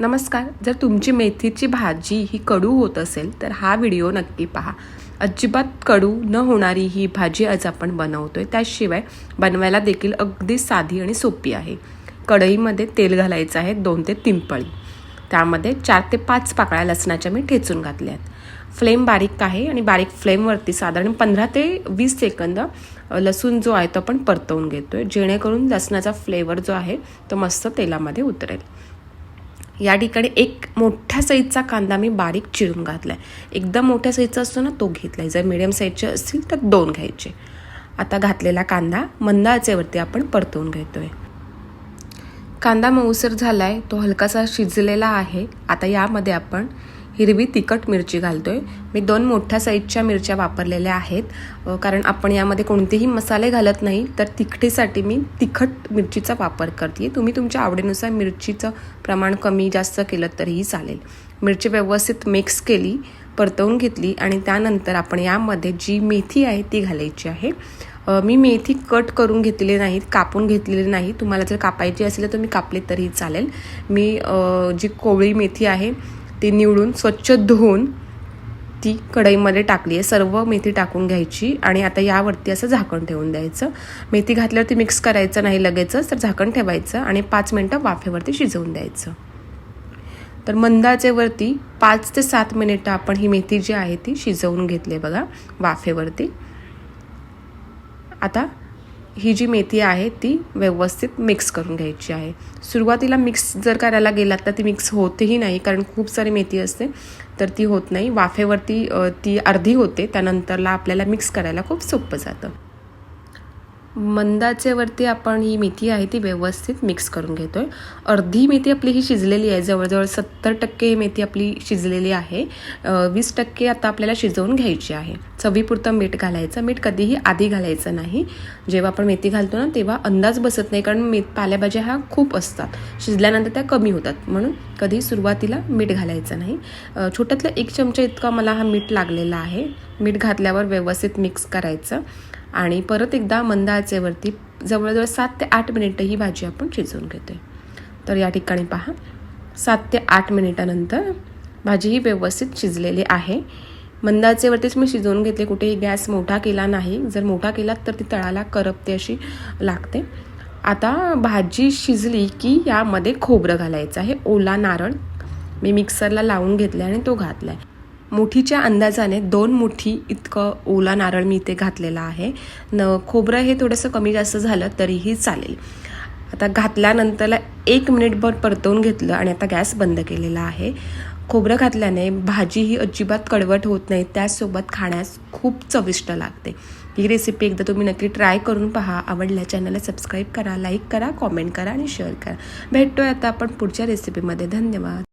नमस्कार. जर तुमची मेथीची भाजी ही कडू होत असेल तर हा व्हिडिओ नक्की पहा. अजिबात कडू न होणारी ही भाजी आज आपण बनवतोय. त्याशिवाय बनवायला देखील अगदी साधी आणि सोपी आहे. कढईमध्ये तेल घालायचं आहे दोन ते तीन पळी. त्यामध्ये चार ते पाच पाकळ्या लसणाच्या मी ठेचून घातल्या आहेत. फ्लेम बारीक आहे आणि बारीक फ्लेमवरती साधारण पंधरा ते वीस सेकंद लसूण जो आहे तो आपण परतवून घेतोय. जेणेकरून लसणाचा फ्लेवर जो आहे तो मस्त तेलामध्ये उतरेल. या ठिकाणी एक मोठ्या साईजचा कांदा मी बारीक चिरून घातला आहे एकदम मोठ्या साईजचा असतो ना तो घेतला आहे जर मिडियम साईजचे असतील तर दोन घ्यायचे. आता घातलेला कांदा मंद आचेवरती आपण परतवून घेतोय. कांदा मऊसर झाला आहे तो हलकासा शिजलेला आहे. आता यामध्ये आपण हिरवी तिखट मिरची घालतो आहे मी दोन मोठ्या साईजच्या मिरच्या वापरलेल्या आहेत. कारण आपण यामध्ये कोणतेही मसाले घालत नाही तर तिखटीसाठी मी तिखट मिरचीचा वापर करते तुम्ही तुमच्या आवडीनुसार मिरचीचं प्रमाण कमी जास्त केलं तरीही चालेल. मिरची व्यवस्थित मिक्स केली परतवून घेतली आणि त्यानंतर आपण यामध्ये जी मेथी आहे ती घालायची आहे. मी मेथी कट करून घेतलेली नाही कापून घेतलेली नाही. तुम्हाला जर कापायची असेल तर तुम्ही कापले तरीही चालेल. मी जी कोवळी मेथी आहे ती निवडून स्वच्छ धुवून ती कढईमध्ये टाकली आहे. सर्व मेथी टाकून घ्यायची आणि आता यावरती असं झाकण ठेवून द्यायचं. मेथी घातल्यावरती मिक्स करायचं नाही लगेचच तर झाकण ठेवायचं आणि पाच मिनटं वाफेवरती शिजवून द्यायचं. तर मंदाचेवरती पाच ते सात मिनिटं आपण ही मेथी जी आहे ती शिजवून घेतली आहे बघा वाफेवरती. आता ही जी मेथी आहे ती व्यवस्थित मिक्स करून घ्यायची आहे. सुरुवातीला मिक्स जर करायला गेलात तर ती मिक्स होतेही नाही कारण खूप सारी मेथी असते तर ती होत नाही. वाफेवरती ती अर्धी होते त्यानंतरला आपल्याला मिक्स करायला खूप सोपं जातं. मंदाचेवरती आपण ही मेथी आहे ती व्यवस्थित मिक्स करून घेतोय. अर्धी मेथी आपली ही शिजलेली आहे जवळजवळ सत्तर टक्के ही मेथी आपली शिजलेली आहे. वीस टक्के आता आपल्याला शिजवून घ्यायची आहे. चवीपुरतं मीठ घालायचं मीठ कधीही आधी घालायचं नाही. जेव्हा आपण मेथी घालतो ना तेव्हा अंदाज बसत नाही कारण मेथ पालेभाज्या ह्या खूप असतात. शिजल्यानंतर त्या कमी होतात म्हणून कधी सुरुवातीला मीठ घालायचं नाही. छोट्यातला एक चमचा इतका मला हा मीठ लागलेला आहे. मीठ घातल्यावर व्यवस्थित मिक्स करायचं. आणि परत एकदा मंद आचेवरती जवळजवळ सात ते आठ मिनिटं ही भाजी आपण शिजवून घेतोय. तर या ठिकाणी पहा सात ते आठ मिनिटानंतर भाजी ही व्यवस्थित शिजलेली आहे. मंदाचेवरतीच मी शिजवून घेतले कुठेही गॅस मोठा केला नाही. जर मोठा केला तर ती तळाला करपते अशी लागते. आता भाजी शिजली की यामध्ये खोबरं घालायचं आहे. ओला नारळ मी मिक्सरला लावून घेतला आणि तो घातला आहे मुठीच्या अंदाजाने दोन मुठी इतकं ओला नारळ मी इथे घातलेला आहे. न खोबरं हे थोडंसं कमी जास्त झालं तरीही चालेल. आता घातल्यानंतरला एक मिनिटभर परतवून घेतलं आणि आता गॅस बंद केलेला आहे. खोबरं घातल्याने भाजी ही अजिबात कडवट होत नाही त्याचसोबत खाण्यास खूप चविष्ट लागते. ही रेसिपी एकदा तुम्ही नक्की ट्राय करून पहा. आवडल्या चॅनलला सबस्क्राईब करा लाईक करा कॉमेंट करा आणि शेअर करा. भेटतोय आता आपण पुढच्या रेसिपीमध्ये धन्यवाद.